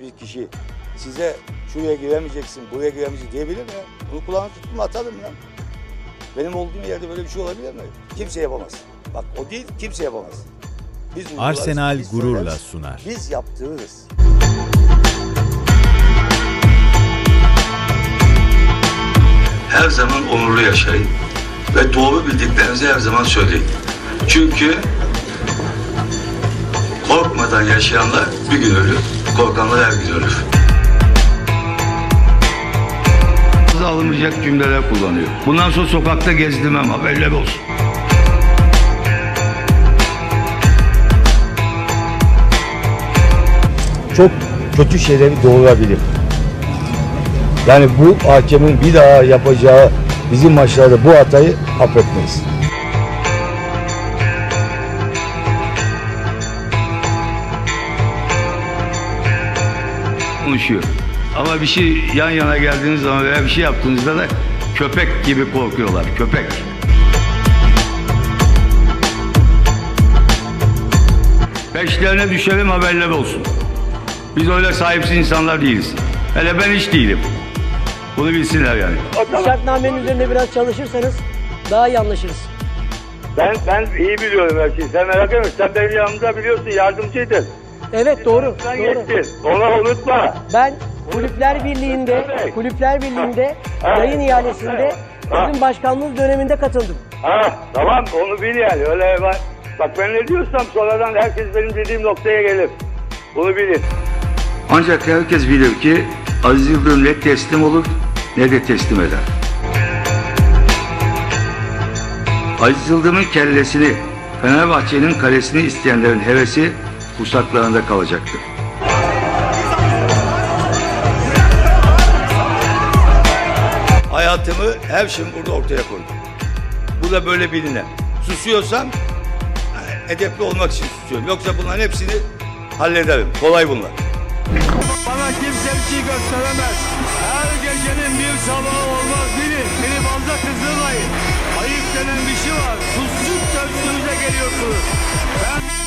bir kişi size şuraya giremeyeceksin, buraya giremeyeceksin diyebilir mi ya? Bunu kulağına tuttum atarım ya. Benim olduğum yerde böyle bir şey olabilir mi? Kimse yapamaz. Bak o değil, kimse yapamaz. Biz Arsenal biz gururla söyleriz, sunar. Biz yaptırırız. her zaman onurlu yaşayın ve doğru bildiklerinizi her zaman söyleyin. Çünkü korkmadan yaşayanlar bir gün ölür, korkanlar her gün ölür. Alınmayacak cümleler kullanıyor. Bundan sonra sokakta gezdirmem haberler olsun. Çok kötü şeyleri doğurabilir. Yani bu hakemin bir daha yapacağı bizim maçlarda bu hatayı affetmeyiz. Konuşuyor. Ama bir şey yan yana geldiğiniz zaman veya bir şey yaptığınızda da köpek gibi korkuyorlar. Köpek. Peşlerine düşelim haberler olsun. Biz öyle sahipsiz insanlar değiliz. Hele ben hiç değilim. Bunu bilsinler yani. Şartnamenin üzerinde biraz çalışırsanız daha iyi anlaşırız. Ben ben iyi biliyorum her şeyi. Sen merak etme. Sen benim yanımda biliyorsun yardımcıydın. Evet doğru. Sen doğru. geçtin. Onu unutma. Ben Kulüpler Birliği'nde, Kulüpler Birliği'nde yayın ihalesinde sizin başkanlığınız döneminde katıldım. Ha tamam onu bil yani. Öyle bak, bak ben ne diyorsam sonradan herkes benim dediğim noktaya gelir. Bunu bilin. Ancak herkes bilir ki Aziz Yıldırım ne teslim olur ne de teslim eder. Aziz Yıldırım'ın kellesini Fenerbahçe'nin kalesini isteyenlerin hevesi kursaklarında kalacaktır. Hayatımı her şeyimi burada ortaya koydum. Bu da böyle bilinen. Susuyorsam edepli olmak için susuyorum. Yoksa bunların hepsini hallederim. Kolay bunlar. Bana kimse bir şey gösteremez. Her gecenin bir sabahı olmaz bilin. Beni fazla kızdırmayın. Ayıp denen bir şey var. Susuz sözsüzle geliyorsunuz. Ben